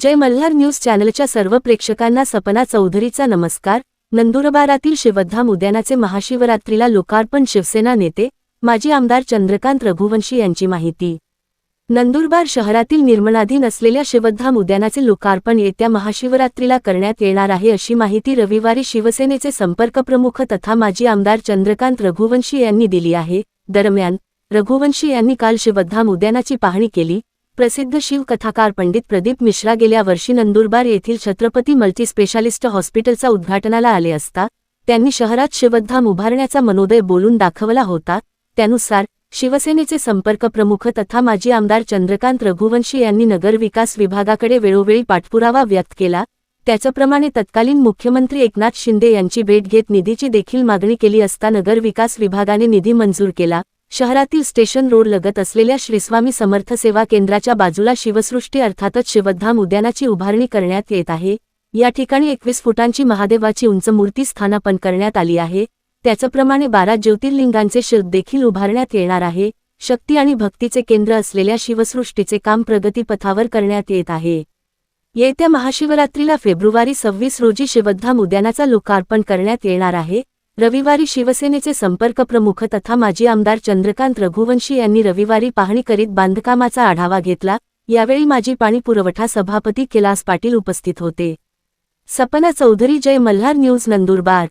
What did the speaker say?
जय Malhar news चॅनलच्या सर्व प्रेक्षकांना सपना चौधरीचा नमस्कार. नंदुरबारातील शिवधाम उद्यानाचे महाशिवरात्रीला लोकार्पण शिवसेना नेते माजी आमदार चंद्रकांत रघुवंशी यांची माहिती. नंदुरबार शहरातील निर्माणाधीन असलेल्या शिवधाम उद्यानाचे लोकार्पण येत्या महाशिवरात्रीला करण्यात येणार आहे अशी माहिती रविवारी शिवसेनेचे संपर्कप्रमुख तथा माजी आमदार चंद्रकांत रघुवंशी यांनी दिली आहे. दरम्यान रघुवंशी यांनी काल शिवधाम उद्यानाची पाहणी केली. प्रसिद्ध शिवकथाकार पंडित प्रदीप मिश्रा गेल्या वर्षी नंदुरबार येथील छत्रपती मल्टीस्पेशालिस्ट हॉस्पिटलचा उद्घाटनाला आले असता त्यांनी शहरात शिवधाम उभारण्याचा मनोदय बोलून दाखवला होता. त्यानुसार शिवसेनेचे संपर्क प्रमुख तथा माजी आमदार चंद्रकांत रघुवंशी यांनी नगरविकास विभागाकडे वेळोवेळी पाठपुरावा व्यक्त केला. त्याचप्रमाणे तत्कालीन मुख्यमंत्री एकनाथ शिंदे यांची भेट घेत निधीची देखील मागणी केली असता नगरविकास विभागाने निधी मंजूर केला. शहरातील स्टेशन रोड लगत असलेल्या श्रीस्वामी समर्थ सेवा केंद्राच्या बाजूला शिवसृष्टी अर्थातच शिवधाम उद्यानाची उभारणी करण्यात येत आहे. या ठिकाणी एकवीस फुटांची महादेवाची उंच मूर्ती स्थानापन करण्यात आली आहे. त्याचप्रमाणे बारा ज्योतिर्लिंगांचे शिल्प देखील उभारण्यात येणार आहे. शक्ती आणि भक्तीचे केंद्र असलेल्या शिवसृष्टीचे काम प्रगतीपथावर करण्यात येत आहे. येत्या महाशिवरात्रीला फेब्रुवारी सव्वीस रोजी शिवधाम उद्यानाचा लोकार्पण करण्यात येणार आहे. रविवारी शिवसेनेचे संपर्क प्रमुख तथा माजी आमदार चंद्रकांत रघुवंशी यांनी रविवारी पाहणी करीत बांधकामाचा आढावा घेतला. यावेळी माजी पाणी पुरवठा सभापती कैलास पाटील उपस्थित होते. सपना चौधरी जय मल्हार न्यूज नंदुरबार.